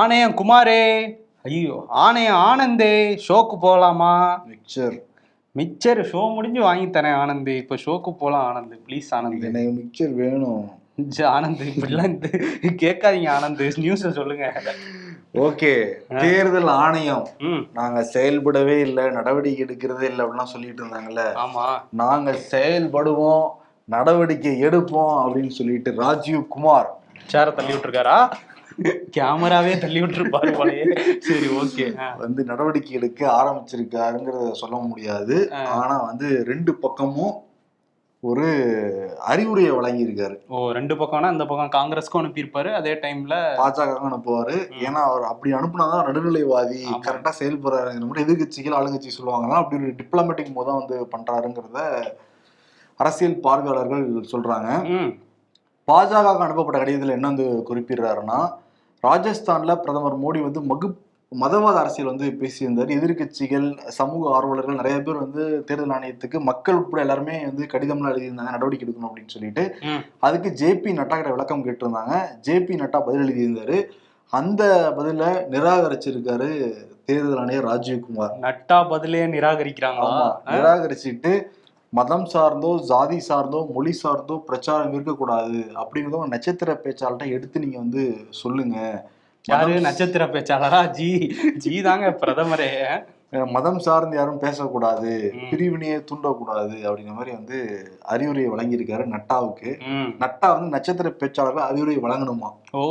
ஆணையம் குமாரே. ஐயோ ஆணையம் ஆனந்தே ஷோக்கு போகலாமா மிக்சர். மிச்சர் ஷோ முடிஞ்சு வாங்கி தரேன் ஆனந்த். இப்போ ஷோக்கு போகலாம் ஆனந்த் ப்ளீஸ் ஆனந்த். எனக்கு மிக்சர் வேணும். ஆனந்த் இப்படிலாம் கேட்காதீங்க ஆனந்த். நியூஸை சொல்லுங்க. ஓகே தேர்தல் ஆணையம். ம். நாங்க செயல்படவே இல்லை நடவடிக்கை எடுக்கிறதே இல்லை அப்படிலாம் சொல்லிட்டு இருந்தாங்கல்ல. ஆமா. நாங்க செயல்படுவோம் நடவடிக்கை எடுப்போம் அப்படின்னு சொல்லிட்டு ராஜீவ் குமார். சேர தள்ளி விட்டுருக்காரா? கேமராவே தள்ளி விட்டுருப்பாரு சரி ஓகே வந்து நடவடிக்கை எடுக்க ஆரம்பிச்சிருக்காருங்கிறத சொல்ல முடியாது. ஆனா வந்து ரெண்டு பக்கமும் ஒரு அறிவுரையை வழங்கியிருக்காரு. ஓ ரெண்டு பக்கம்னா இந்த பக்கம் காங்கிரஸ்க்கும் அனுப்பியிருப்பாரு அதே டைம்ல பாஜக அனுப்புவாரு. ஏன்னா அவர் அப்படி அனுப்புனாதான் நடுநிலைவாதி. கரெக்டா செயல்படுறாருங்கிற மாதிரி எதிர்கட்சிகள் ஆளுங்கட்சி சொல்லுவாங்கன்னா அப்படி ஒரு டிப்ளமேட்டிக் தான் வந்து பண்றாருங்கிறத அரசியல் பார்வையாளர்கள் சொல்றாங்க. பாஜக அனுப்பப்பட்ட கடிதத்தில் என்ன வந்து குறிப்பிடுறாருன்னா ராஜஸ்தான்ல பிரதமர் மோடி வந்து மகு மதவாத அரசியல் வந்து பேசியிருந்தார். எதிர்க்கட்சிகள் சமூக ஆர்வலர்கள் நிறைய பேர் வந்து தேர்தல் ஆணையத்துக்கு மக்கள் உட்பட எல்லாருமே வந்து கடிதம்லாம் எழுதியிருந்தாங்க நடவடிக்கை எடுக்கணும் அப்படின்னு சொல்லிட்டு. அதுக்கு ஜேபி நட்டா கிட்ட விளக்கம் கேட்டிருந்தாங்க. ஜேபி நட்டா பதில் எழுதியிருந்தாரு. அந்த பதில நிராகரிச்சிருக்காரு தேர்தல் ஆணையர் ராஜீவ்குமார். நட்டா பதிலே நிராகரிக்கிறாங்களா? ஆமா நிராகரிச்சுட்டு மதம் சார்ந்தோ ஜாதி சார்ந்தோ மொழி சார்ந்தோ பிரச்சாரம் இருக்கக்கூடாது அப்படிங்கிறத ஒரு நட்சத்திர பேச்சாளர்கிட்ட எடுத்து நீங்க வந்து சொல்லுங்க. யாரு நட்சத்திர பேச்சாளரா? ஜி ஜி தாங்க பிரதமரே. மதம் சார்ந்து யாரும் பேசக்கூடாது. பிரிவினையை தூண்டக்கூடாது அப்படிங்கிற மாதிரி வந்து அறிவுரை வழங்கியிருக்காரு நட்டாவுக்கு. நட்டா வந்து நட்சத்திர பேச்சாளர்கள் அறிவுரை வழங்கணுமா? ஓ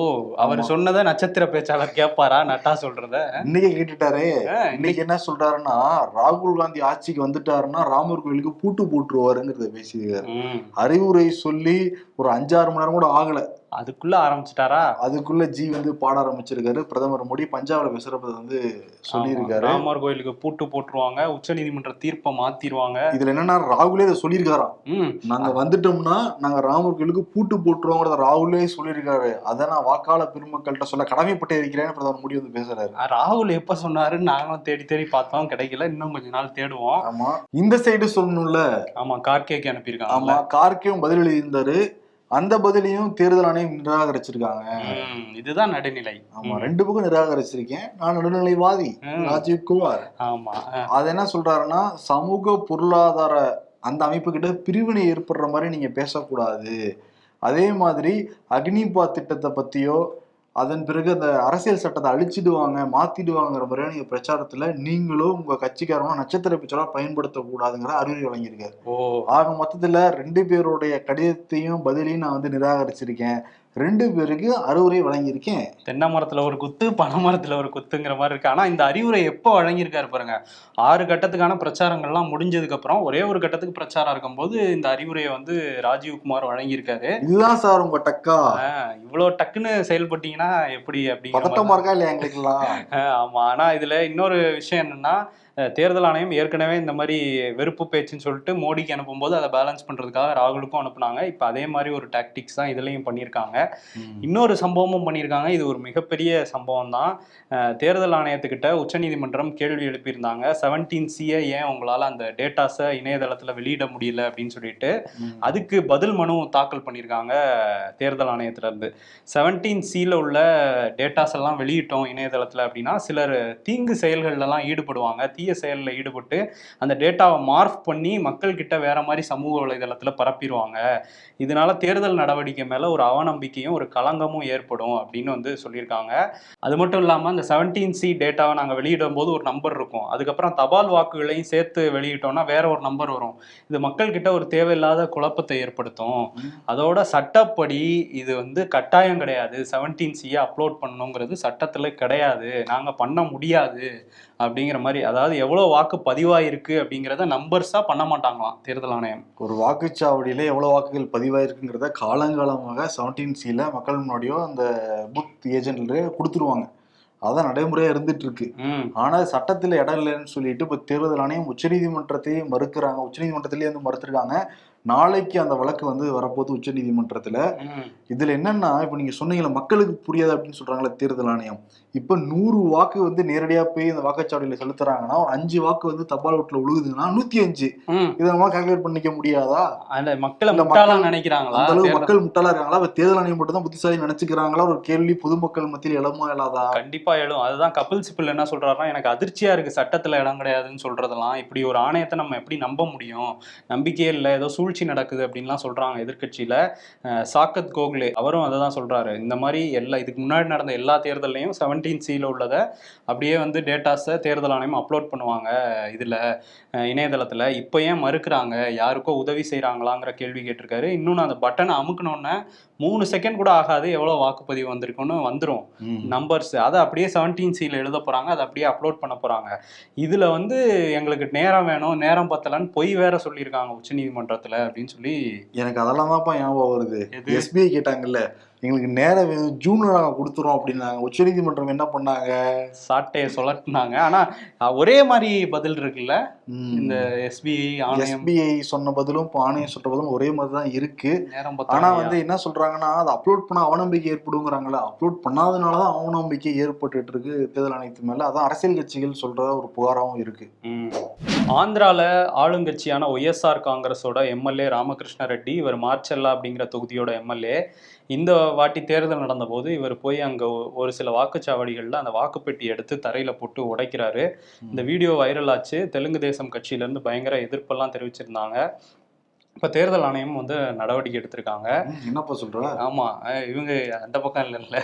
அவர். சொன்னதை நட்சத்திர பேச்சாளர் கேட்பாரா? நட்டா சொல்றத? இன்னைக்கே கேட்டுட்டாரே. இன்னைக்கு என்ன சொல்றாருன்னா ராகுல் காந்தி ஆட்சிக்கு வந்துட்டாருன்னா ராமர் கோயிலுக்கு பூட்டு போட்டுருவாருங்கிறத பேசியிருக்காரு. அறிவுரை சொல்லி ஒரு அஞ்சாறு மணி நேரம் கூட ஆகல. அதுக்குள்ள ஆரம்பிச்சிட்டாரா? அதுக்குள்ள ஜி வந்து பாட ஆரம்பிச்சிருக்காரு. பிரதமர் மோடி பஞ்சாப்ல பேசுறப்ப வந்து சொல்லியிருக்காரு. ராமர் கோயிலுக்கு பூட்டு போட்டுருவாங்க. உச்ச நீதிமன்ற தீர்ப்பை மாத்திருவாங்க. இதுல என்னன்னா ராகுலே இதை சொல்லியிருக்காராம். நாங்க வந்துட்டோம்னா நாங்க ராமர் கோயிலுக்கு பூட்டு போட்டுருவோங்கிறத ராகுலே சொல்லியிருக்காரு. அதை நான் வாக்காள பெருமக்கள்கிட்ட சொல்ல கடமைப்பட்டு இருக்கிறேன்னு பிரதமர் மோடி வந்து பேசுறாரு. ராகுல் எப்ப சொன்னாருன்னு நாங்களும் தேடி தேடி பார்த்தோம். கிடைக்கல. இன்னும் கொஞ்ச நாள் தேடுவோம். ஆமா. இந்த சைடு சொல்லணும்ல. ஆமா கார்கேக்கு அனுப்பியிருக்காங்க ஆமா கார்கேவும் பதில் எழுதியிருந்தாரு. அந்த பதிலையும் தேர்தல் ஆணையம் நிராகரிச்சிருக்காங்க. இதுதான் நடுநிலை. ஆமா ரெண்டு பக்கம் நிராகரிச்சிருக்கேன். நான் நடுநிலைவாதி. ராஜீவ் குமார். ஆமா அது என்ன சொல்றாருன்னா சமூக பொருளாதார அந்த அமைப்பு கிட்ட பிரிவினை ஏற்படுற மாதிரி நீங்க பேசக்கூடாது. அதே மாதிரி அக்னிபா திட்டத்தை பத்தியோ அதன் பிறகு அந்த அரசியல் சட்டத்தை அழிச்சிடுவாங்க மாத்திடுவாங்கிற மாதிரியான பிரச்சாரத்துல நீங்களும் உங்க கட்சிக்காரங்களும் நட்சத்திர பிச்சரா பயன்படுத்தக்கூடாதுங்கிற அறிவுரை வழங்கியிருக்காரு. ஓ. ஆக மொத்தத்துல ரெண்டு பேருடைய கடிதத்தையும் பதிலையும் நான் வந்து நிராகரிச்சிருக்கேன். ரெண்டு பேருக்கு அறிவுரை வழங்கியிருக்கேன். தென்னை மரத்துல ஒரு குத்து பனை மரத்துல ஒரு குத்துங்கிற மாதிரி இருக்கு. ஆனா இந்த அறிவுரை எப்போ வழங்கியிருக்காரு பாருங்க. ஆறு கட்டத்துக்கான பிரச்சாரங்கள்லாம் முடிஞ்சதுக்கு அப்புறம் ஒரே ஒரு கட்டத்துக்கு பிரச்சாரம் இருக்கும்போது இந்த அறிவுரையை வந்து ராஜீவ்குமார் வழங்கியிருக்காரு. இதுதான் சார் உங்க டக்கா? இவ்வளவு டக்குன்னு செயல்பட்டீங்கன்னா எப்படி அப்படிங்கிற மாதிரி. பதட்டமா இருக்கா இல்லையா எங்களுக்கெல்லாம்? ஆஹ் ஆமா. ஆனா இதுல இன்னொரு விஷயம் என்னன்னா தேர்தல் ஆணையம் ஏற்கனவே இந்த மாதிரி வெறுப்பு பேச்சுன்னு சொல்லிட்டு மோடிக்கு அனுப்பும்போது அதை பேலன்ஸ் பண்றதுக்காக ராகுலுக்கும் அனுப்புனாங்க. இப்ப அதே மாதிரி ஒரு டாக்டிக்ஸ் தான் இதுலயும் பண்ணியிருக்காங்க. இன்னொரு சம்பவமும் பண்ணியிருக்காங்க. இது ஒரு மிகப்பெரிய சம்பவம் தான். தேர்தல் ஆணையத்துக்கிட்ட உச்சநீதிமன்றம் கேள்வி எழுப்பியிருந்தாங்க. செவன்டீன் சியை ஏன் உங்களால் அந்த டேட்டாஸை இணையதளத்தில் வெளியிட முடியல அப்படின்னு சொல்லிட்டு. அதுக்கு பதில் மனு தாக்கல் பண்ணியிருக்காங்க தேர்தல் ஆணையத்துல இருந்து. செவன்டீன் சியில் உள்ள டேட்டாஸ் எல்லாம் வெளியிட்டோம் இணையதளத்தில் அப்படின்னா சிலர் தீங்கு செயல்கள்லாம் ஈடுபடுவாங்க. தீய செயலில் ஈடுபட்டு அந்த டேட்டாவை மார்ஃப் பண்ணி மக்கள்கிட்ட வேற மாதிரி சமூக வலைதளத்தில் பரப்பிடுவாங்க இதனால தேர்தல் நடவடிக்கை மேலே ஒரு அவநம்பிக்கையும் ஒரு களங்கமும் ஏற்படும் அப்படின்னு வந்து சொல்லியிருக்காங்க. அது மட்டும் இல்லாமல் அந்த செவன்டீன் சி டேட்டாவை நாங்கள் வெளியிடும் போது ஒரு நம்பர் இருக்கும். அதுக்கப்புறம் தபால் வாக்குகளையும் சேர்த்து வெளியிட்டோம்னா வேற ஒரு நம்பர் வரும். இது மக்கள்கிட்ட ஒரு தேவையில்லாத குழப்பத்தை ஏற்படுத்தும். அதோட சட்டப்படி இது வந்து கட்டாயம் கிடையாது. செவன்டீன் சியை அப்லோட் பண்ணணுங்கிறது சட்டத்தில் கிடையாது. நாங்கள் பண்ண முடியாது அப்படிங்கிற மாதிரி அதாவது எவ்வளோ வாக்கு பதிவாயிருக்கு அப்படிங்கிறத நம்பர்ஸாக பண்ண மாட்டாங்களாம் தேர்தல் ஆணையம். ஒரு வாக்குச்சாவடியில எவ்வளவு வாக்குகள் பதிவாயிருக்குங்கிறத காலங்காலமாக செவன்டீன் சில மக்கள் முன்னாடியோ அந்த புத் ஏஜென்ட்ல கொடுத்துருவாங்க. அதான் நடைமுறையா இருந்துட்டு இருக்கு ம். ஆனா சட்டத்துல இடம் இல்லைன்னு சொல்லிட்டு இப்ப தேர்தல் ஆணையம் உச்சநீதிமன்றத்தையே மறுக்கிறாங்க. உச்சநீதிமன்றத்திலேயே வந்து மறுத்திருக்காங்க. நாளைக்கு அந்த வழக்கு வந்து வரப்போகுது உச்ச நீதிமன்றத்துல. இதுல என்னன்னா இப்ப நீங்க சொன்னீங்களா மக்களுக்கு புரியாது அப்படின்னு சொல்றாங்களே தேர்தல் ஆணையம். இப்ப நூறு வாக்கு வந்து நேரடியா போய் அந்த வாக்குச்சாவடியில செலுத்துறாங்கன்னா ஒரு அஞ்சு வாக்கு வந்து தபால் ஓட்டுல விழுகுதுன்னா நூத்தி அஞ்சு. இதை நம்ம கால்குலேட் பண்ணிக்க முடியாதா? மக்களை நினைக்கிறாங்களா? அளவு மக்கள் முட்டாளா இருக்காங்களா? இப்ப தேர்தல் ஆணையம் மட்டும் தான் புத்திசாலி நினைச்சுக்கிறாங்களா? ஒரு கேள்வி பொதுமக்கள் மத்தியில் எழமா இல்லாதா? கண்டிப்பா எழும். அதுதான் கபில் சிபில் என்ன சொல்றாருன்னா எனக்கு அதிர்ச்சியா இருக்கு சட்டத்துல இடம் கிடையாதுன்னு சொல்றதெல்லாம். இப்படி ஒரு ஆணையத்தை நம்ம எப்படி நம்ப முடியும்? நம்பிக்கையே இல்லை. ஏதோ சூழ்ச்சி நடக்குது அப்படின்லாம் சொல்றாங்க எதிர்க்கட்சியில. சாக்கத் கோக்லே அவரும் அதை தான் சொல்றாரு. இந்த மாதிரி எல்லா இதுக்கு முன்னாடி நடந்த எல்லா தேர்தல்லையும் செவன்டீன் சியில் உள்ளதை அப்படியே வந்து டேட்டாஸை தேர்தல் ஆணையம் அப்லோட் பண்ணுவாங்க இதுல இணையதளத்தில் இணையதளத்துல. இப்போ ஏன் மறுக்கிறாங்க? யாருக்கோ உதவி செய்கிறாங்களாங்கிற கேள்வி கேட்டிருக்காரு. இன்னொன்று அந்த பட்டனை அமுக்கணுன்னே மூணு செகண்ட் கூட ஆகாது. எவ்வளோ வாக்குப்பதிவு வந்திருக்குன்னு வந்துரும். நம்பர்ஸ் அதை அப்படியே செவன்டீன் சியில் எழுத போகிறாங்க அதை அப்படியே அப்லோட் பண்ண போகிறாங்க இதில் வந்து எங்களுக்கு நேரம் வேணும் நேரம் பத்தலன்னு பொய் வேற சொல்லியிருக்காங்க உச்சநீதிமன்றத்தில் அப்படின்னு சொல்லி எனக்கு அதெல்லாம் தான்ப்பா ஞாபகம் வருது? எஸ்பிஐ கேட்டாங்கல்ல எங்களுக்கு நேரம் ஜூன்ல நாங்க கொடுத்துறோம் அப்படின்னாங்க. உச்சநீதிமன்றம் என்ன பண்ணாங்க? சாட்டையை சொல்லட்டினாங்க ஆனால் ஒரே மாதிரி பதில் இருக்குல்ல? இந்த எஸ்பிஐ எஸ்பிஐ சொன்ன பதிலும் இப்ப ஆணையம் சொல்ற பதிலும் ஒரே மாதிரி தான் இருக்கு. நேரம் ஆனா பத்தல வந்து என்ன சொல்றாங்கன்னா அதை அப்லோட் பண்ண அவநம்பிக்கை ஏற்படுங்கிறாங்களே அப்லோட் பண்ணாதனாலதான் அவநம்பிக்கை ஏற்பட்டுட்டு இருக்கு தேர்தல் ஆணையத்து மேல. அதான் அரசியல் கட்சிகள் சொல்ற ஒரு புகாராவும் இருக்கு. ஆந்திரால ஆளுங்கட்சியான ஒய்எஸ்ஆர் காங்கிரஸோட எம்எல்ஏ ராமகிருஷ்ண ரெட்டி இவர் மார்ச்செல்லா அப்படிங்கிற தொகுதியோட எம்எல்ஏ இந்த வாட்டி தேர்தல் நடந்தபோது இவர் போய் அங்க ஒரு சில வாக்குச்சாவடிகள்ல அந்த வாக்குப்பெட்டி எடுத்து தரையில போட்டு உடைக்கிறாரு. இந்த வீடியோ வைரல் ஆச்சு. தெலுங்கு தேசம் கட்சியில இருந்து பயங்கர எதிர்ப்பெல்லாம் தெரிவிச்சிருந்தாங்க. இப்ப தேர்தல் ஆணையம் வந்து நடவடிக்கை எடுத்திருக்காங்க. என்னப்பா சொல்ற? ஆமா அஹ் இவங்க அந்த பக்கம் இல்ல இல்ல.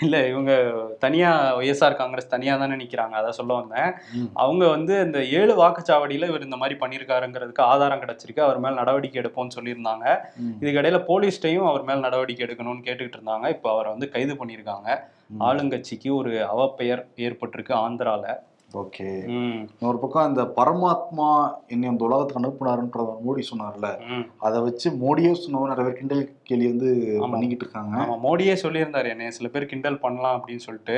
இல்ல இவங்க தனியா ஒய்எஸ்ஆர் காங்கிரஸ் தனியா தானே நிக்கிறாங்க அதை சொல்ல வந்தேன். அவங்க வந்து இந்த ஏழு வாக்குச்சாவடியில இவர் இந்த மாதிரி பண்ணியிருக்காருங்கிறதுக்கு ஆதாரம் கிடைச்சிருக்கு அவர் மேல் நடவடிக்கை எடுப்போம்னு சொல்லியிருந்தாங்க. இதுக்கிடையில போலீஸ்டையும் அவர் மேல் நடவடிக்கை எடுக்கணும்னு கேட்டுக்கிட்டு இருந்தாங்க இப்போ அவரை வந்து கைது பண்ணியிருக்காங்க. ஆளுங்கட்சிக்கு ஒரு அவப்பெயர் ஏற்பட்டிருக்கு ஆந்திரால. ஓகே. ஒரு பக்கம் இந்த பரமாத்மா என்னை அந்த உலகத்துக்கு அனுப்புனாருன்றத மோடி சொன்னார்ல அதை வச்சு மோடியே சொன்னவங்க நிறைய பேர் கிண்டல் கேலி வந்து. பண்ணிக்கிட்டு இருக்காங்க ஆமா மோடியே சொல்லியிருந்தாரு என்னைய சில பேர் கிண்டல் பண்ணலாம் அப்படின்னு சொல்லிட்டு.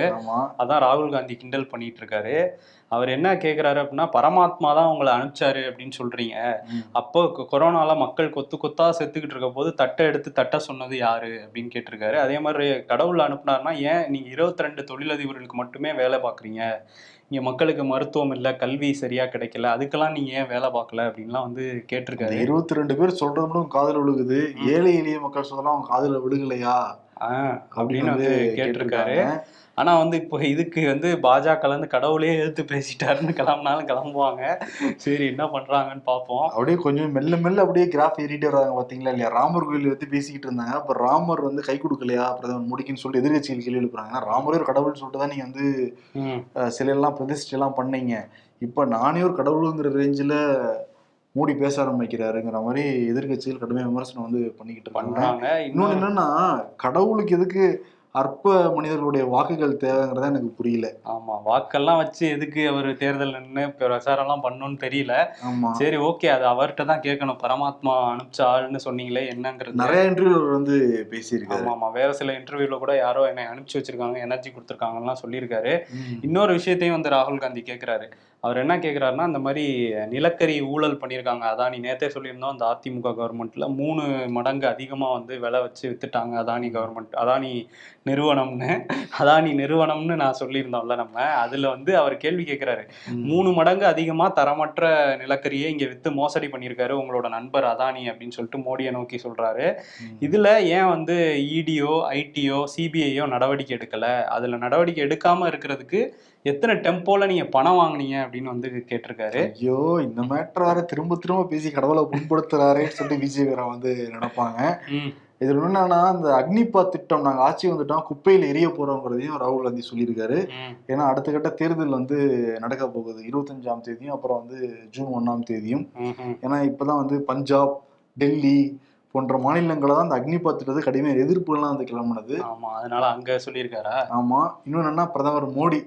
அதான் ராகுல் காந்தி கிண்டல் பண்ணிட்டு இருக்காரு அவர் என்ன கேக்குறாரு அப்படின்னா பரமாத்மா தான் உங்களை அனுப்பிச்சாரு அப்படின்னு சொல்றீங்க. அப்போ கொரோனால மக்கள் கொத்து கொத்தா செத்துக்கிட்டு இருக்க போது தட்டை எடுத்து தட்ட சொன்னது யாரு அப்படின்னு கேட்டிருக்காரு. அதே மாதிரி கடவுள் அனுப்புனாருன்னா ஏன் நீங்க இருபத்தி ரெண்டு தொழிலதிபர்களுக்கு மட்டுமே வேலை பார்க்குறீங்க இங்க மக்களுக்கு மருத்துவம் இல்லை கல்வி சரியா கிடைக்கல அதுக்கெல்லாம் நீங்க ஏன் வேலை பார்க்கல அப்படின்லாம் வந்து கேட்டிருக்காரு. இருபத்தி ரெண்டு பேர் சொல்றது மட்டும் காதுல விழுகுது. ஏழை எளிய மக்கள் சொல்லலாம் அவங்க காதுல விழுகலையா? அப்படின்னு வந்து கேட்டிருக்காரு. ஆனா வந்து இப்போ இதுக்கு வந்து பாஜக இருந்து கடவுளே எதிர்த்து பேசிட்டாருன்னு கிளம்புனாலும் கிளம்புவாங்க. சரி என்ன பண்றாங்கன்னு பார்ப்போம் அப்படியே கொஞ்சம் மெல்ல மெல்ல அப்படியே கிராஃப் ஏறிட்டே வராங்க பாத்தீங்களா இல்லையா? ராமர் கோயில் பத்தி பேசிக்கிட்டு இருந்தாங்க. அப்ப ராமர் வந்து கை கொடுக்கலையா? பிரதமர் மோடிக்குன்னு சொல்லிட்டு எதிர்கட்சிகள் கேள்வி எழுப்புறாங்க. ராமரே ஒரு கடவுள்னு சொல்லிட்டு தான் நீங்க வந்து சிலையெல்லாம் பிரதிஷ்டை எல்லாம் பண்ணீங்க. இப்ப நானே ஒரு கடவுளுங்கிற ரேஞ்சில மோடி பேச ஆரம்பிக்கிறாருங்கிற மாதிரி எதிர்கட்சிகள் கடுமையாக விமர்சனம் வந்து பண்ணிக்கிட்டு பண்றாங்க இன்னொன்னு இன்னொன்னு என்னன்னா கடவுளுக்கு எதுக்கு அற்ப மனிதர்களுடைய வாக்குகள் தேவைங்கிறத எனக்கு புரியல. ஆமா வாக்கெல்லாம் வச்சு எதுக்கு அவர் தேர்தல் நின்று பிரச்சாரம் எல்லாம் பண்ணணும்னு தெரியல சரி ஓகே அது அவர்கிட்ட தான் கேட்கணும். பரமாத்மா அனுப்பிச்ச ஆள்னு சொன்னீங்களே என்னங்கிறது. நிறைய இன்டர்வியூ வந்து பேசியிருக்காரு. ஆமா ஆமா. வேற சில இன்டர்வியூல கூட யாரோ என்னை அனுப்பிச்சு வச்சிருக்காங்க எனர்ஜி கொடுத்துருக்காங்கலாம் சொல்லியிருக்காரு. இன்னொரு விஷயத்தையும் வந்து ராகுல் காந்தி கேட்குறாரு அவர் என்ன கேட்குறாருன்னா இந்த மாதிரி நிலக்கரி ஊழல் பண்ணியிருக்காங்க. அதானி நேத்தே சொல்லியிருந்தோம் அந்த அதிமுக கவர்மெண்ட்ல மூணு மடங்கு அதிகமாக வந்து விலை வச்சு வித்துட்டாங்க அதானி கவர்மெண்ட் அதானி நிறுவனம்னு. அதானி நிறுவனம்னு நான் சொல்லியிருந்தோம்ல நம்ம. அதில் வந்து அவர் கேள்வி கேட்குறாரு. மூணு மடங்கு அதிகமாக தரமற்ற நிலக்கரியை இங்கே விற்று மோசடி பண்ணியிருக்காரு உங்களோட நண்பர் அதானி அப்படின்னு சொல்லிட்டு மோடியை நோக்கி சொல்கிறாரு. இதில் ஏன் வந்து இடியோ ஐடியோ சிபிஐயோ நடவடிக்கை எடுக்கலை? அதில் நடவடிக்கை எடுக்காமல் இருக்கிறதுக்கு எத்தனை டெம்போல நீங்கள் பணம் வாங்குனீங்க அப்படின்னு வந்து கேட்டிருக்காரு. ஐயோ இந்த மேட்டர் வேற திரும்ப திரும்ப பேசி கடவுளை புண்படுத்துறாரேன்னு சொல்லிட்டு பிஜேபி வந்து நினைப்பாங்க. இது என்னன்னா இந்த அக்னிபா திட்டம் நாங்க ஆட்சி வந்துட்டோம் குப்பையில எரிய போறோங்கிறதையும் ராகுல் காந்தி சொல்லியிருக்காரு. ஏன்னா அடுத்த கட்ட தேர்தல் வந்து நடக்க போகுது. இருபத்தஞ்சாம் தேதியும் அப்புறம் வந்து ஜூன் ஒண்ணாம் தேதியும். ஏன்னா இப்பதான் வந்து பஞ்சாப் டெல்லி போன்ற மாநிலங்களை தான் அந்த அக்னிபா திட்டத்தை கடுமையான எதிர்ப்புகள்லாம் வந்து கிளம்புனது. ஆமாம் அதனால அங்கே சொல்லியிருக்காரா? ஆமா. இன்னொன்னு என்னன்னா பிரதமர் மோடி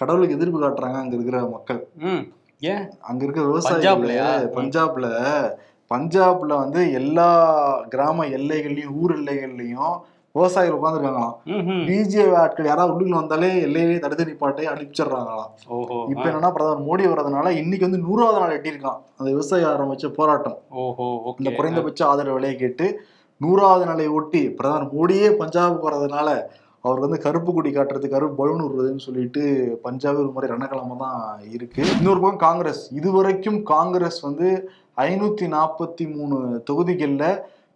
கடவுளுக்கு எதிர்ப்பு காட்டுறாங்க அங்க இருக்கிற மக்கள். ஏன்? அங்க இருக்க பஞ்சாப்லயா? விவசாயிகள் பஞ்சாப்ல பஞ்சாப்ல வந்து எல்லா கிராம எல்லைகள்லயும் ஊர் எல்லைகள்லயும் விவசாயிகள் உட்காந்துருக்காங்களாம். பிஜேபி ஆட்கள் யாராவது உள்ளுக்குள்ள வந்தாலே எல்லையிலே தடுத்து நிப்பாட்டை அனுப்பிச்சிடுறாங்களாம். இப்ப. என்னன்னா பிரதமர் மோடி வர்றதுனால இன்னைக்கு வந்து நூறாவது நாள் எட்டியிருக்கான். அந்த விவசாயி ஆரம்பிச்ச போராட்டம். ஓஹோ இந்த குறைந்தபட்ச ஆதரவு விலையை கேட்டு நூறாவது நாளை ஒட்டி பிரதமர் மோடியே பஞ்சாபுக்கு வர்றதுனால அவர் வந்து கருப்பு கொடி காட்டுறது கருப்பு பலூன் விடுறதுன்னு சொல்லிட்டு பஞ்சாப் ஒரு மாதிரி ரணக்கிழமை தான் இருக்கு. இன்னொரு பக்கம் காங்கிரஸ். இதுவரைக்கும் காங்கிரஸ் வந்து ஐநூத்தி நாற்பத்தி மூணு தொகுதிகளில்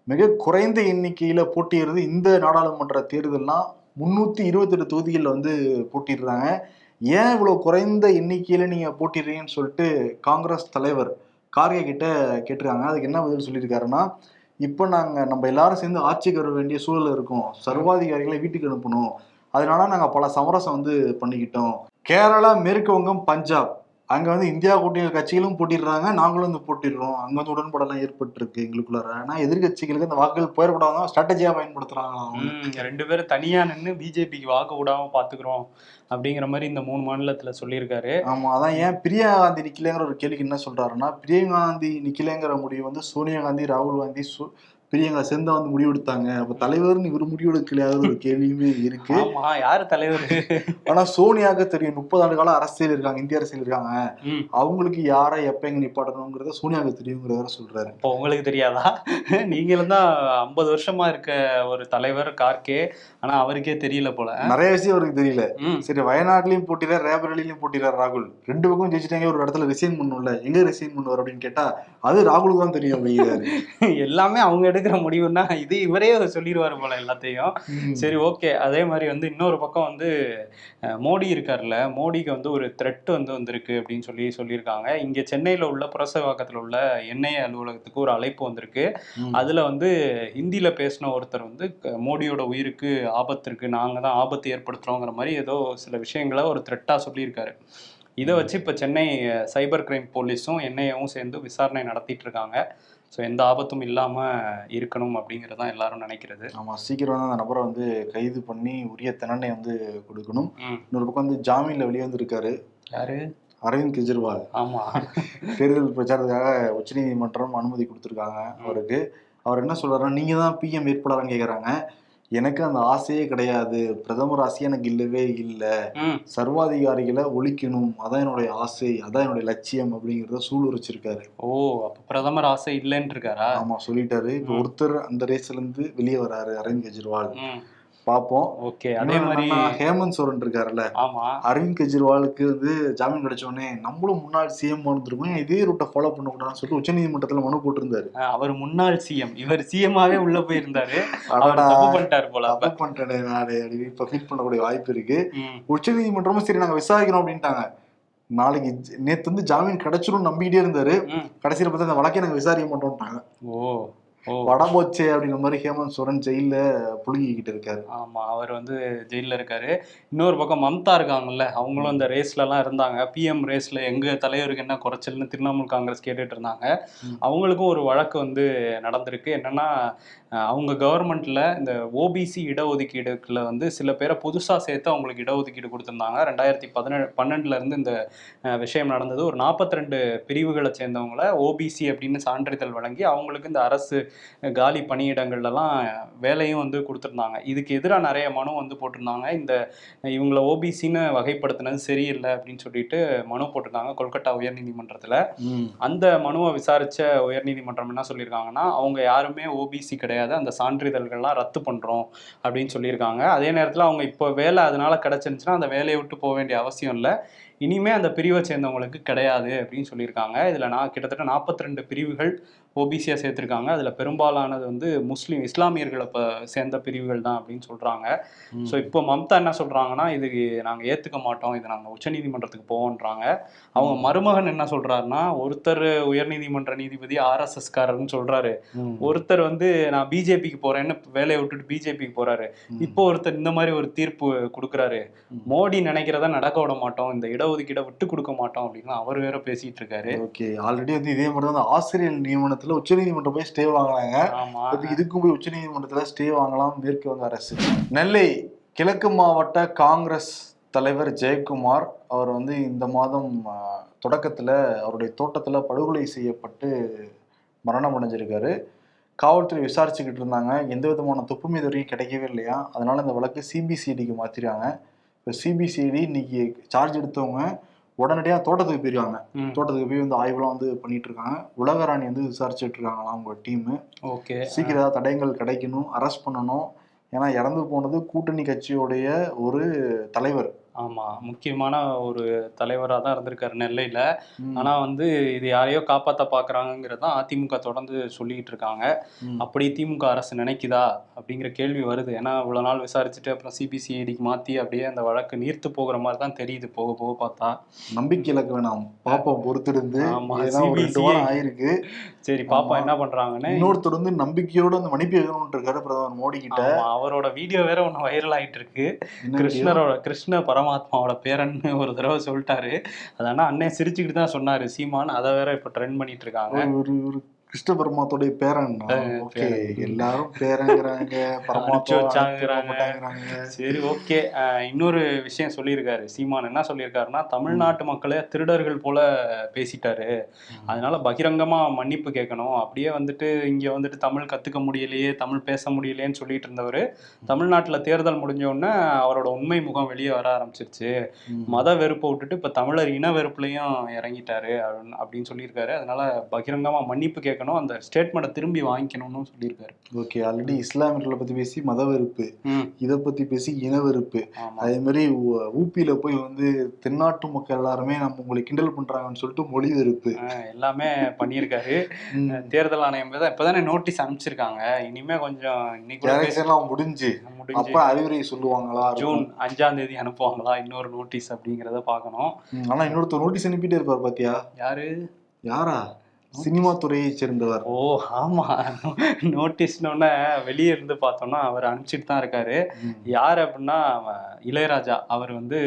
மிக குறைந்த எண்ணிக்கையில போட்டியிடுறது இந்த நாடாளுமன்ற தேர்தல்லாம் முன்னூத்தி இருபத்தெட்டு தொகுதிகளில் வந்து போட்டிடுறாங்க ஏன் இவ்வளோ குறைந்த எண்ணிக்கையில நீங்க போட்டிடுறீங்கன்னு சொல்லிட்டு காங்கிரஸ் தலைவர் கார்கே கிட்ட கேட்டிருக்காங்க. அதுக்கு என்ன பதில் சொல்லியிருக்காருன்னா இப்போ நாங்கள் நம்ம எல்லாரும் சேர்ந்து ஆட்சிக்கு வர வேண்டிய சூழல் இருக்கும். சர்வாதிகாரிகளை வீட்டுக்கு அனுப்பணும். அதனால நாங்கள் பல சமரசம் வந்து பண்ணிக்கிட்டோம். கேரளா மேற்கு வங்கம் பஞ்சாப். அங்க வந்து இந்தியா கூட்டணி கட்சிகளும் போட்டிடுறாங்க. நாங்களும் வந்து போட்டிடுறோம். அங்க வந்து உடன்பாடெல்லாம் ஏற்பட்டிருக்கு எங்களுக்குள்ளார. ஆனா எதிர்கட்சிகளுக்கு அந்த வாக்குகள் போயிடக்கூடாதான் ஸ்ட்ராட்டஜியா பயன்படுத்துறாங்களாம் அவங்க. ம், ரெண்டு பேரும் தனியா நின்னு பிஜேபிக்கு வாக்கு விடாம பாத்துக்கிறோம் அப்படிங்கிற மாதிரி இந்த மூணு மாநிலத்துல சொல்லியிருக்காரு. ஆமா அதான் ஏன் பிரியா காந்தி நிக்கலைங்கிற ஒரு கேள்விக்கு என்ன சொல்றாருன்னா பிரியங்கா காந்தி நிக்கலைங்கிற முடிவு வந்து சோனியா காந்தி ராகுல் காந்தி பிரியங்கா சேர்ந்தா வந்து முடிவெடுத்தாங்க. அப்ப தலைவர்னு இவர் முடிவெடுக்கலையாத ஒரு கேள்வியுமே இருக்கு. யாரு தலைவர்? ஆனா சோனியாவுக்கு தெரியும். முப்பது ஆண்டு கால அரசியல் இருக்காங்க இந்திய அரசியல் இருக்காங்க. அவங்களுக்கு யாரை எப்ப எங்க நிப்பாட்டணுங்கிறத சோனியாவுக்கு தெரியுங்கிறத சொல்றாரு. இப்போ உங்களுக்கு தெரியாதா? நீங்களும் தான் ஐம்பது வருஷமா இருக்க ஒரு தலைவர் கார்கே ஆனா அவருக்கே தெரியல போல. நிறைய விஷயம் அவருக்கு தெரியல. சரி வயநாட்டிலையும் போட்டிடுறார் ரேபரேலிலையும் போட்டிடுறார் ராகுல். ரெண்டு பக்கம் ஜெயிச்சிட்டாங்க. ஒரு இடத்துல ரிசைன் பண்ணும்ல எங்க ரிசைன் பண்ணுவார் அப்படின்னு கேட்டா அது ராகுலுக்கு தான் தெரியும் அப்படிங்கிறாரு எல்லாமே அவங்க எடுக்கிற முடிவுன்னா இது இவரே சொல்லிடுவாரு போல எல்லாத்தையும். சரி ஓகே. அதே மாதிரி வந்து இன்னொரு பக்கம் வந்து மோடி இருக்கார்ல மோடிக்கு வந்து ஒரு த்ரெட் வந்து வந்திருக்கு அப்படின்னு சொல்லி சொல்லியிருக்காங்க. இங்க சென்னையில உள்ள புரசவாக்கத்துல உள்ள எண்ணெய் அலுவலகத்துக்கு ஒரு அழைப்பு வந்திருக்கு. அதுல வந்து ஹிந்தியில பேசின ஒருத்தர் வந்து மோடியோட உயிருக்கு ஆபத்து இருக்கு நாங்க தான் ஆபத்து ஏற்படுத்துறோங்கிற மாதிரி ஏதோ சில விஷயங்களை ஒரு த்ரெட்டா சொல்லியிருக்காரு. இதை வச்சு இப்போ சென்னை சைபர் கிரைம் போலீஸும் என்ஐஏவும் சேர்ந்து விசாரணை நடத்திட்டு இருக்காங்க. ஸோ எந்த ஆபத்தும் இல்லாம இருக்கணும் அப்படிங்கிறது தான் எல்லாரும் நினைக்கிறது. ஆமா சீக்கிரம் அந்த நபரை வந்து கைது பண்ணி உரிய தண்டனை வந்து கொடுக்கணும். இன்னொரு பக்கம் வந்து ஜாமீன்ல வெளியே வந்திருக்காரு யாரு? அரவிந்த் கெஜ்ரிவால். ஆமா. தேர்தல் பிரச்சாரத்துக்காக உச்சநீதிமன்றம் அனுமதி கொடுத்துருக்காங்க அவருக்கு. அவர் என்ன சொல்றாருன்னா நீங்க தான் பிஎம் வேட்பாளர்னு கேக்குறாங்க. எனக்கு அந்த ஆசையே கிடையாது. பிரதமர் ஆசையே எனக்கு இல்லவே இல்லை. சர்வாதிகாரிகளை ஒழிக்கணும். அதான் என்னுடைய ஆசை அதான் என்னுடைய லட்சியம் அப்படிங்கிறத சூளுரைச்சிருக்காரு ஓ அப்ப பிரதமர் ஆசை இல்லைன்னு இருக்காரா ஆமா சொல்லிட்டாரு. இப்போ. ஒருத்தர் அந்த ரேஸ்ல இருந்து வெளியே வராரு அரவிந்த் கெஜ்ரிவால். பார்ப்போம். ஓகே அதே மாதிரி ஹேமந்த் சோரன் இருக்காருல்ல ஆமா. அரவிந்த் கெஜ்ரிவாலுக்கு வந்து ஜாமீன் கிடைச்ச உடனே நம்மளும் முன்னாள் சிஎம் இருந்திருக்கோம் இதே ரூட்டை ஃபாலோ பண்ணக்கூடாதுன்னு சொல்லிட்டு உச்சநீதிமன்றத்துல மனு போட்டிருந்தாரு. அவர் முன்னாள் சிஎம் இவர் சிஎம்மாவே உள்ள போயிருந்தாரு. பண்ணிட்டாரு போல தப்பு பண்ணிட்டேனே நானு இப்ப ஃபீல் பண்ணக்கூடிய வாய்ப்பு இருக்கு. உச்சநீதிமன்றமும் சரி நாங்க விசாரிக்கிறோம் அப்படின்ட்டாங்க. நாளைக்கு நேத்து வந்து ஜாமீன் கிடைச்சிரும் நம்பிக்கிட்டே இருந்தாரு. கடைசியில பார்த்தா இந்த வழக்கை நாங்க விசாரிக்க மாட்டோம்ட்டாங்க. ஓ. வடபோச்சே அப்படிங்கிற மாதிரி ஹேமந்த் சோரன் ஜெயில புழுங்கிக்கிட்டு இருக்காரு. ஆமா அவர் வந்து ஜெயில்ல இருக்காரு. இன்னொரு பக்கம் மம்தா இருக்காங்கல்ல அவங்களும் இந்த ரேஸ்ல எல்லாம் இருந்தாங்க பிஎம் ரேஸ்ல எங்க தலைவருக்கு என்ன குறைச்சல்னு திரிணாமுல் காங்கிரஸ் கேட்டுட்டு இருந்தாங்க. அவங்களுக்கும் ஒரு வழக்கு வந்து நடந்திருக்கு. என்னன்னா அவங்க கவர்மெண்ட்ல இந்த ஓபிசி இடஒதுக்கீடுக்குள்ள வந்து சில பேரை புதுசா சேர்த்து அவங்களுக்கு இடஒதுக்கீடு கொடுத்திருந்தாங்க. ரெண்டாயிரத்தி பதினேழு பன்னெண்டுல இருந்து இந்த விஷயம் நடந்தது. ஒரு 42 பிரிவுகளை சேர்ந்தவங்கள ஓபிசி அப்படின்னு சான்றிதழ் வழங்கி அவங்களுக்கு இந்த அரசு காலி பணியிடங்கள்லாம் வேலையும் வந்து கொடுத்துருந்தாங்க. இதுக்கு எதிராக நிறைய மனு வந்து போட்டிருந்தாங்க. இந்த இவங்கள ஓபிசின்னு வகைப்படுத்தினது சரியில்லை அப்படின்னு சொல்லிட்டு மனு போட்டிருந்தாங்க கொல்கத்தா உயர்நீதிமன்றத்தில். அந்த மனுவை விசாரிச்ச உயர்நீதிமன்றம் என்ன சொல்லியிருக்காங்கன்னா அவங்க யாருமே ஓபிசி கிடையாது. அந்த சான்றிதழ்கள்லாம் ரத்து பண்ணுறோம் அப்படின்னு சொல்லியிருக்காங்க. அதே நேரத்தில் அவங்க இப்போ வேலை அதனால கிடச்சிருந்துச்சுன்னா அந்த வேலையை விட்டு போக வேண்டிய அவசியம் இல்லை. இனிமே அந்த பிரிவை சேர்ந்தவங்களுக்கு கிடையாது அப்படின்னு சொல்லியிருக்காங்க. இதில் நான் கிட்டத்தட்ட 42 பிரிவுகள் ஓபிசியாக சேர்த்துருக்காங்க. அதில் பெரும்பாலானது வந்து முஸ்லீம் இஸ்லாமியர்களை இப்போ சேர்ந்த பிரிவுகள் தான் அப்படின்னு சொல்கிறாங்க ஸோ இப்போ மம்தா என்ன சொல்கிறாங்கன்னா இது நாங்கள் ஏற்றுக்க மாட்டோம். இது நாங்கள் உச்சநீதிமன்றத்துக்கு போவோன்றாங்க. அவங்க மருமகன் என்ன சொல்கிறாருன்னா ஒருத்தர் உயர்நீதிமன்ற நீதிபதி ஆர்எஸ்எஸ்காரர்னு சொல்கிறாரு ஒருத்தர் வந்து நான் பிஜேபிக்கு போகிறேன்னு வேலையை விட்டுட்டு பிஜேபிக்கு போகிறாரு இப்போ ஒருத்தர் இந்த மாதிரி ஒரு தீர்ப்பு கொடுக்குறாரு. மோடி நினைக்கிறத நடக்க விட மாட்டோம். இந்த இடஒதுக்கீடை விட்டு கொடுக்க மாட்டோம் அப்படின்னு அவர் வேற பேசிட்டு இருக்காரு. ஓகே ஆல்ரெடி வந்து இதே மாதிரி தான் ஆசிரியர் நியமனத்துல உச்சநீதிமன்றம் போய் ஸ்டே வாங்கினாங்க. ஆமா. இதுக்கும் போய் உச்சநீதிமன்றத்துல ஸ்டே வாங்கலாம் மேற்கு வங்க அரசு. நெல்லை கிழக்கு மாவட்ட காங்கிரஸ் தலைவர் ஜெயக்குமார் அவர் வந்து இந்த மாதம் தொடக்கத்துல அவருடைய தோட்டத்துல படுகொலை செய்யப்பட்டு மரணம் அடைஞ்சிருக்காரு. காவல்துறை விசாரிச்சுக்கிட்டு இருந்தாங்க. எந்த விதமான துப்பும் இது வரைக்கும் கிடைக்கவே இல்லையா? அதனால இந்த வழக்கு சிபிசிஐடிக்கு மாத்திருக்காங்க இப்போ சிபிசிஐடி இன்னைக்கு சார்ஜ் எடுத்தவங்க உடனடியாக தோட்டத்துக்கு போயிருக்காங்க. தோட்டத்துக்கு போய் வந்து ஆய்வுலாம் வந்து பண்ணிட்டு இருக்காங்க. உலகராணி வந்து விசாரிச்சுட்டு இருக்காங்களாம் அவங்க டீமு. ஓகே. சீக்கிரம் ஏதாவது தடயங்கள் கிடைக்கணும் அரெஸ்ட் பண்ணணும். ஏன்னா இறந்து போனது கூட்டணி கட்சியுடைய ஒரு தலைவர். ஆமா முக்கியமான ஒரு தலைவரா தான் இருந்திருக்காரு நெல்லையில. ஆனா வந்து இது யாரையோ காப்பாத்த பாக்குறாங்கிறத அதிமுக தொடர்ந்து சொல்லிட்டு இருக்காங்க. அப்படி திமுக அரசு நினைக்குதா? அப்படிங்கிற கேள்வி வருது. ஏன்னா இவ்வளவு நாள் விசாரிச்சுட்டு அப்புறம் சிபிசிஐடிக்கு மாத்தி அப்படியே அந்த வழக்கு நீர்த்து போகிற மாதிரி தான் தெரியுது போக போக பார்த்தா. நம்பிக்கை இழக்க வேணாம். பாப்போம் பொறுத்திருந்து. ஆயிருக்கு. சரி பாப்பா. என்ன பண்றாங்கன்னு இன்னொருத்தர் வந்து நம்பிக்கையோட அந்த மன்னிப்பு இருக்காரு பிரதமர் மோடி கிட்ட அவரோட வீடியோ வேற ஒண்ணு வைரல் ஆயிட்டு இருக்கு? கிருஷ்ணரோட கிருஷ்ண பரமாத்மாவோட பேரன்னு ஒரு தடவை சொல்லிட்டாரு. அதனால அண்ணன் சிரிச்சுக்கிட்டு தான் சொன்னாரு. சீமான் அதை வேற இப்ப ட்ரெண்ட் பண்ணிட்டு இருக்காங்க. ஒரு ஒரு கிருஷ்ண பரமாத்தோடைய பேரன். ஓகே. எல்லாரும் பேரங்கிறாங்க. மாட்டாங்கிறாங்க சரி ஓகே. இன்னொரு விஷயம் சொல்லியிருக்காரு. சீமான் என்ன சொல்லியிருக்காருன்னா தமிழ்நாட்டு மக்களை திருடர்கள் போல பேசிட்டாரு. அதனால பகிரங்கமா மன்னிப்பு கேட்கணும். அப்படியே வந்துட்டு இங்க வந்துட்டு தமிழ் கத்துக்க முடியலையே தமிழ் பேச முடியலையேன்னு சொல்லிட்டு இருந்தவர் தமிழ்நாட்டுல தேர்தல் முடிஞ்ச உடனே அவரோட உண்மை முகம் வெளியே வர ஆரம்பிச்சிருச்சு. மத வெறுப்பை விட்டுட்டு இப்ப தமிழர் இன வெறுப்புலையும் இறங்கிட்டாரு அப்படின்னு- அப்படின்னு சொல்லியிருக்காரு. அதனால பகிரங்கமா மன்னிப்பு கேட்கணும். அந்த ஸ்டேட்மெண்ட்டை திரும்பி வாங்கிக்கணும்னு சொல்லியிருக்காரு. ஓகே ஆல்ரெடி இஸ்லாமியர்களை பத்தி பேசி மத வெறுப்பு இதை பத்தி பேசி இன வெறுப்பு ஆமா. அதே மாதிரி ஊப்பியில போய் வந்து தென்னாட்டு மக்கள் எல்லாருமே நம்ம உங்களை கிண்டல் பண்றாங்கன்னு சொல்லிட்டு மொழி வெறுப்பு. எல்லாமே பண்ணியிருக்காரு. தேர்தல் ஆணையம் தான் இப்பதானே நோட்டீஸ் அனுப்பிச்சிருக்காங்க. இனிமே கொஞ்சம் இன்னைக்கு முடிஞ்சு. அப்ப அறிவுரை சொல்லுவாங்களா? ஜூன் அஞ்சாம் தேதி அனுப்புவாங்களா? இன்னொரு நோட்டீஸ் அப்படிங்கிறத பார்க்கணும். ஆனா இன்னொருத்தர் நோட்டீஸ் அனுப்பிட்டே இருப்பார் பாத்தியா? யாரு? யாரா? சினிமா துறையை சேர்ந்தவர். ஓ ஆமா. நோட்டீஸ்னோடனே வெளியே இருந்து பார்த்தோம்னா அவர் அனுப்பிச்சிட்டு தான் இருக்காரு. யார் அப்படின்னா இளையராஜா. அவர் வந்து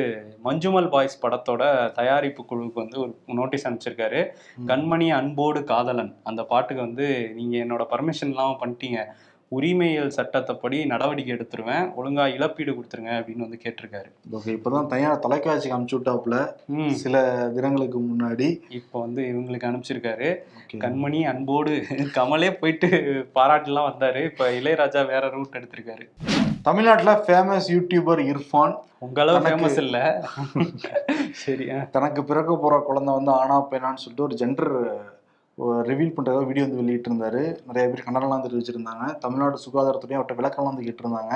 மஞ்சுமல் பாய்ஸ் படத்தோட தயாரிப்பு குழுவுக்கு வந்து ஒரு நோட்டீஸ் அனுப்பிச்சிருக்காரு. கண்மணி அன்போடு காதலன். அந்த பாட்டுக்கு வந்து நீங்க என்னோட பர்மிஷன் இல்லாம பண்ணிட்டீங்க. உரிமையியல் சட்டத்தைப்படி நடவடிக்கை எடுத்துருவேன். ஒழுங்கா இழப்பீடு கொடுத்துருங்க அப்படின்னு வந்து கேட்டிருக்காரு. ஓகே இப்பதான் தனியார் தொலைக்காட்சிக்கு அனுப்பிச்சு விட்டாப்புல. சில தினங்களுக்கு முன்னாடி. இப்போ வந்து இவங்களுக்கு அனுப்பிச்சிருக்காரு. கண்மணி அன்போடு கமலே போயிட்டு பாராட்டுலாம் வந்தாரு. இப்ப இளையராஜா வேற ரூட் எடுத்திருக்காரு. தமிழ்நாட்டுல ஃபேமஸ் யூடியூபர் இர்ஃபான். உங்க அளவு தனக்கு- ஃபேமஸ் இல்ல. சரி. தனக்கு பிறக்க போற குழந்தை வந்து ஆனா பெண்ணான்னு சொல்லிட்டு ஒரு ஜெண்டர் ரிவீல் பண்றதா வீடியோ வந்து வெளியிட்டு இருந்தாரு நிறைய பேர் கண்டனம்லாம் தெரிவிச்சிருந்தாங்க. தமிழ்நாடு சுகாதாரத்துறையும் அவர்கிட்ட விளக்கம்லாம் வந்து கேட்டிருந்தாங்க.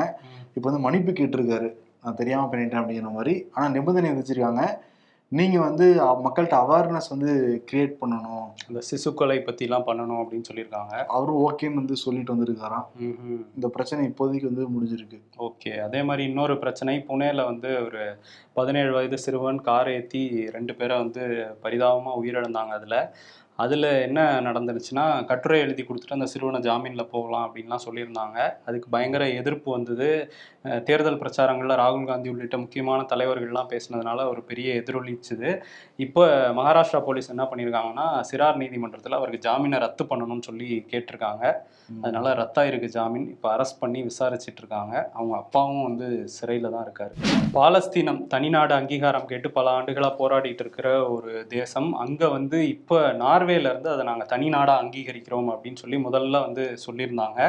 இப்போ வந்து மன்னிப்பு கேட்டிருக்காரு. நான் தெரியாம பண்ணிட்டேன் அப்படிங்கிற மாதிரி. ஆனா நிபந்தனை விதிச்சிருக்காங்க நீங்க வந்து மக்கள்கிட்ட அவேர்னஸ் வந்து கிரியேட் பண்ணணும். அந்த சிசுக்கொலை எல்லாம் பண்ணணும் அப்படின்னு சொல்லியிருக்காங்க. அவரும் ஓகேன்னு வந்து சொல்லிட்டு வந்திருக்காராம். இந்த பிரச்சனை இப்போதைக்கு வந்து முடிஞ்சிருக்கு. ஓகே அதே மாதிரி இன்னொரு பிரச்சனை புனேல வந்து ஒரு பதினேழு வயது சிறுவன் கார் ஏற்றி ரெண்டு பேரை வந்து பரிதாபமாக உயிரிழந்தாங்க அதில். அதில் என்ன நடந்துருச்சுன்னா கட்டுரை எழுதி கொடுத்துட்டு அந்த சிறுவனை ஜாமீனில் போகலாம் அப்படின்லாம் சொல்லியிருந்தாங்க. அதுக்கு பயங்கர எதிர்ப்பு வந்தது. தேர்தல் பிரச்சாரங்களில் ராகுல் காந்தி உள்ளிட்ட முக்கியமான தலைவர்கள்லாம் பேசினதுனால ஒரு பெரிய எதிரொலிச்சுது. இப்போ மகாராஷ்டிரா போலீஸ் என்ன பண்ணியிருக்காங்கன்னா சிறார் நீதிமன்றத்தில் அவருக்கு ஜாமீனை ரத்து பண்ணணும்னு சொல்லி கேட்டிருக்காங்க. அதனால ரத்தாயிருக்கு ஜாமீன். இப்போ அரெஸ்ட் பண்ணி விசாரிச்சிட்டு இருக்காங்க அவங்க அப்பாவும் வந்து சிறையில் தான் இருக்காரு. பாலஸ்தீனம் தனிநாடு அங்கீகாரம் கேட்டு பல ஆண்டுகளாக போராடிட்டு இருக்கிற ஒரு தேசம். அங்கே வந்து இப்போ நார்வே இருந்து அதை நாங்கள் தனி நாடாக அங்கீகரிக்கிறோம் அப்படின்னு சொல்லி முதல்ல வந்து சொல்லியிருந்தாங்க.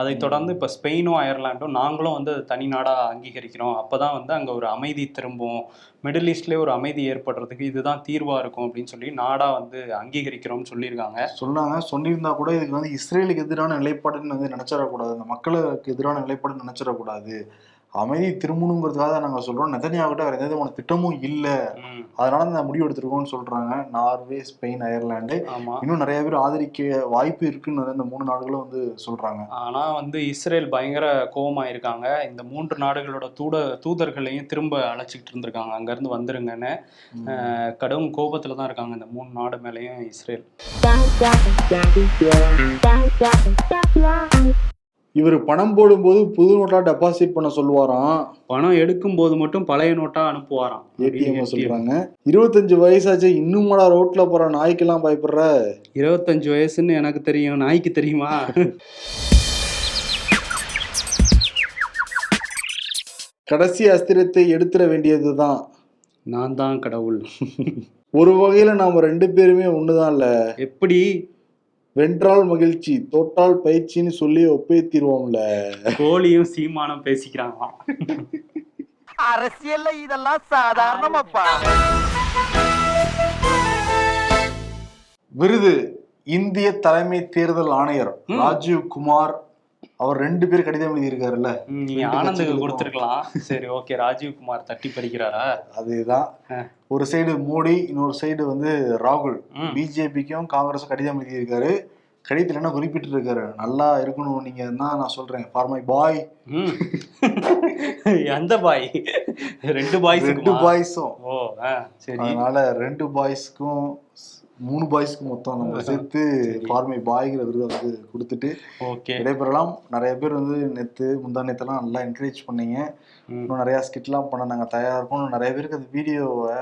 அதை தொடர்ந்து இப்போ ஸ்பெயினும் அயர்லாண்டும் நாங்களும் வந்து அதை தனி நாடாக அங்கீகரிக்கிறோம். அப்போ தான் வந்து அங்கே ஒரு அமைதி திரும்பும். மிடில் ஈஸ்ட்லேயே ஒரு அமைதி ஏற்படுறதுக்கு இதுதான் தீர்வாக இருக்கும் அப்படின்னு சொல்லி நாடாக வந்து அங்கீகரிக்கிறோம்னு சொல்லியிருக்காங்க. சொன்னாங்க. சொல்லியிருந்தா கூட இதுக்கு வந்து இஸ்ரேலுக்கு எதிரான நிலைப்பாடுன்னு வந்து நினைச்சிடக்கூடாது. அந்த மக்களுக்கு எதிரான நிலைப்பாடுன்னு நினைச்சிடக்கூடாது. அமைதி திரும்பணுங்கிறதுக்காக தான் நாங்க சொல்றோம். நெதன்யாகிட்ட வேற எந்த விதமான திட்டமும் இல்ல. அதனால இந்த முடிவு எடுத்திருக்கோம்னு சொல்றாங்க. நார்வே ஸ்பெயின் ஆமாம் இன்னும் நிறைய பேர் ஆதரிக்க வாய்ப்பு இருக்குன்னு இந்த மூணு நாடுகளும் வந்து சொல்றாங்க. ஆனா வந்து இஸ்ரேல் பயங்கர கோவமா இருக்காங்க இந்த மூன்று நாடுகளோட தூட தூதர்களையும் திரும்ப அழைச்சிக்கிட்டு இருந்திருக்காங்க. அங்க இருந்து வந்துருங்கன்னு அஹ், கடும் கோபத்துல தான் இருக்காங்க இந்த மூணு நாடு மேலேயும் இஸ்ரேல். இவர் பணம் போடும்போது புது நோட்டா டெபாசிட் பண்ண சொல்லுவாராம். பணம் எடுக்கும் போது மட்டும் பழைய நோட்டா அனுப்புவாராம். ஏடிஎம் சொல்றாங்க. இருபத்தஞ்சு வயசாச்சு இன்னுமாடா ரோட்ல போற நாய்க்கெல்லாம் பயப்படுற? இருபத்தஞ்சு வயசுன்னு எனக்கு தெரியும். நாய்க்கு தெரியுமா? கடைசி அஸ்திரத்தை எடுத்துட வேண்டியதுதான். நான் தான் கடவுள். ஒரு வகையில நாம ரெண்டு பேருமே ஒண்ணுதான்ல. எப்படி? வென்றால் மகிழ்ச்சி தோட்டால் பயிற்சின்னு சொல்லி ஒப்பேத்திடுவோம்ல. கோழியும் சீமானும் பேசிக்கிறாங்களாம். அரசியல்ல இதெல்லாம் சாதாரணமாப்பா. விருது இந்திய தலைமை தேர்தல் ஆணையர். ராஜீவ் குமார் அவர் ரெண்டு பேர் கடிதம் எழுதியிருக்காருல்ல. நீங்க ரெண்டு ஆனந்துக்கு. கொடுத்துருக்கலாம். சரி ஓகே ராஜீவ்குமார் தட்டி பறிக்கிறாரா அதுதான். ஒரு சைடு மோடி இன்னொரு சைடு வந்து ராகுல். பிஜேபிக்கும் காங்கிரஸும் கடிதம் எழுதியிருக்காரு. கடிதத்தில் என்ன குறிப்பிட்டு இருக்காரு நல்லா இருக்கணும் நீங்க தான் நான் சொல்றேன். ஃபார் மை பாய் ம். எந்த பாய் ரெண்டு ரெண்டு பாய்ஸுக்கு பாய்ஸும் ஓ சரி. அதனால ரெண்டு பாய்ஸ்க்கும் மூணு பாய்ஸ்க்கும் மொத்தம் நம்ம சேர்த்து சரி. ஃபார் மை பாய்ங்கிற விருதை வந்து கொடுத்துட்டு ஓகே விடைபெறலாம் நிறைய பேர் வந்து நேத்து முந்தா நேத்தெல்லாம் நல்லா என்கரேஜ் பண்ணீங்க. இன்னும் நிறைய ஸ்கிட்லாம் பண்ண நாங்க தயாரா இருக்கோம் நிறைய பேருக்கு அந்த வீடியோவை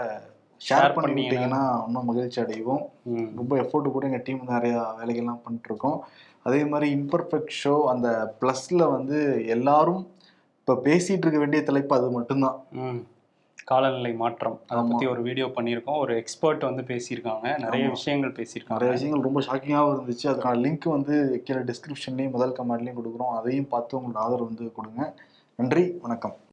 ஷேர் பண்ணி பண்ணீங்கன்னா. விட்டீங்கன்னா இன்னும் மகிழ்ச்சி அடைவோம். ரொம்ப எஃபோர்ட் கூட எங்கள் டீம் நிறையா வேலைகள்லாம் பண்ணிட்டு இருக்கோம் அதே மாதிரி இம்பர்ஃபெக்ட் ஷோ அந்த ப்ளஸில் வந்து எல்லாரும் இப்போ பேசிட்டு இருக்க வேண்டிய தலைப்பு அது மட்டும்தான். காலநிலை மாற்றம். அதை. பத்தி ஒரு வீடியோ பண்ணியிருக்கோம். ஒரு எக்ஸ்பர்ட் வந்து பேசியிருக்காங்க. நிறைய. விஷயங்கள் நிறைய பேசியிருக்காங்க விஷயங்கள் ரொம்ப ஷாக்கிங்காகவும் இருந்துச்சு. அதுக்கான லிங்க் வந்து கீழே டிஸ்கிரிப்ஷன்லேயும் முதல் கமெண்ட்லேயும் கொடுக்குறோம். அதையும் பார்த்து உங்களோட ஆதரவு வந்து கொடுங்க. நன்றி. வணக்கம்.